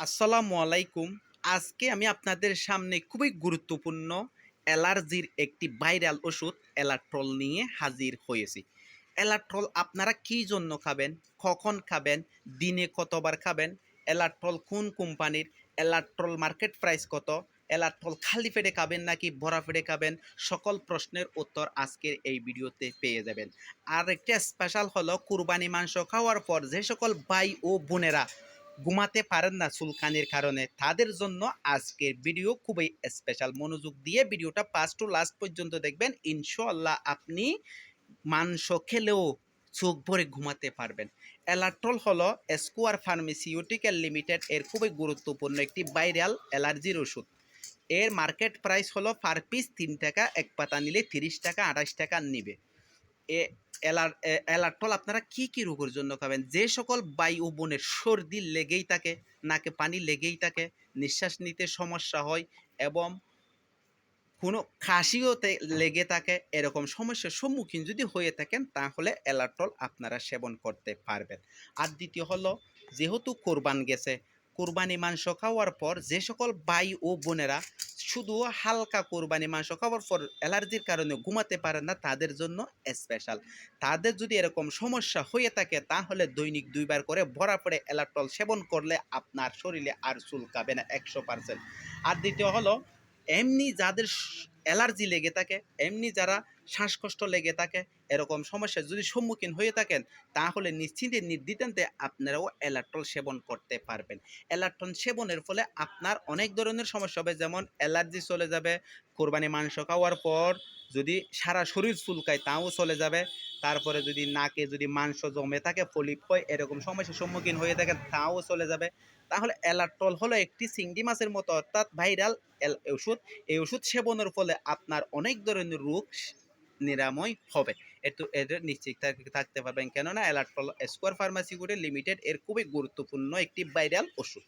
আসসালামু আলাইকুম। আজকে আমি আপনাদের সামনে খুবই গুরুত্বপূর্ণ অ্যালার্জির একটি ভাইরাল ওষুধ অ্যালাট্রল নিয়ে হাজির হয়েছি। অ্যালাট্রল আপনারা কী জন্য খাবেন? কখন খাবেন? দিনে কতবার খাবেন? অ্যালাট্রল কোন কোম্পানির? অ্যালাট্রল মার্কেট প্রাইস কত? অ্যালাট্রল খালি পেটে খাবেন নাকি ভরা পেটে খাবেন? সকল প্রশ্নের উত্তর আজকের এই ভিডিওতে পেয়ে যাবেন। আর একটা স্পেশাল হলো কুরবানি মাংস খাওয়ার পর যে সকল ভাই ও বোনেরা ঘুমাতে পারেন না চুলকানির কারণে। তাদের জন্য আজকের ভিডিও খুবই স্পেশাল মনোযোগ দিয়ে ভিডিওটা ফার্স্ট টু লাস্ট পর্যন্ত দেখবেন। ইনশাল্লাহ আপনি মাংস খেলেও চোখ ভরে ঘুমাতে পারবেন। অ্যালাট্রল হলো স্কোয়ার ফার্মেসিউটিক্যাল লিমিটেড এর খুবই গুরুত্বপূর্ণ একটি ভাইরাল অ্যালার্জির ওষুধ। এর মার্কেট প্রাইস হলো পার পিস তিন টাকা, এক পাতা নিলে তিরিশ টাকা আঠাশ টাকা নিবে। এ অ্যালার্টল আপনারা কি কি রোগের জন্য খাবেন? যে সকল বায়ু বনের সর্দি লেগেই থাকে, নাকে পানি লেগেই থাকে, নিঃশ্বাস নিতে সমস্যা হয় এবং কোনো কাশিও লেগে থাকে, এরকম সমস্যার সম্মুখীন যদি হয়ে থাকেন, তাহলে অ্যালার্টল আপনারা সেবন করতে পারবেন। আর দ্বিতীয় হলো, যেহেতু কোরবান গেছে, কোরবানি মাংস খাওয়ার পর যে সকল ভাই ও বোনেরা শুধু হালকা কোরবানি মাংস খাওয়ার পর অ্যালার্জির কারণে ঘুমাতে পারে না, তাদের জন্য স্পেশাল তাদের যদি এরকম সমস্যা হয়ে থাকে, তাহলে দৈনিক দুইবার করে ভরা পড়ে অ্যালাটল সেবন করলে আপনার শরীরে আর চুলকাবে না একশো পার্সেন্ট আর দ্বিতীয় হলো, এমনি যাদের অ্যালার্জি লেগে থাকে, এমনি যারা শ্বাসকষ্ট লেগে থাকে, এরকম সমস্যার যদি সম্মুখীন হয়ে থাকেন, তাহলে নিশ্চিন্তে নির্দ্বিধান্তে আপনারাও অ্যালাট্রল সেবন করতে পারবেন। অ্যালাট্রন সেবনের ফলে আপনার অনেক ধরনের সমস্যা হবে, যেমন অ্যালার্জি চলে যাবে, কোরবানি মাংস খাওয়ার পর যদি সারা শরীর চুলকায় তাও চলে যাবে, তারপরে যদি নাকে যদি মাংস জমে থাকে ফলিপ হয়, এরকম সমস্যার সম্মুখীন হয়ে থাকে তাও চলে যাবে। তাহলে অ্যালাট্রল হলো একটি চিংড়ি মাছের মতো, অর্থাৎ ভাইরাল ওষুধ এই ওষুধ সেবনের ফলে আপনার অনেক ধরনের রোগ নিরাময় হবে। একটু এদের নিশ্চিত থাকতে পারবেন। কেননা অ্যালার্ট স্কোয়ার ফার্মাসিউটিক্যাল লিমিটেড এর খুবই গুরুত্বপূর্ণ একটি ভাইরাল ওষুধ।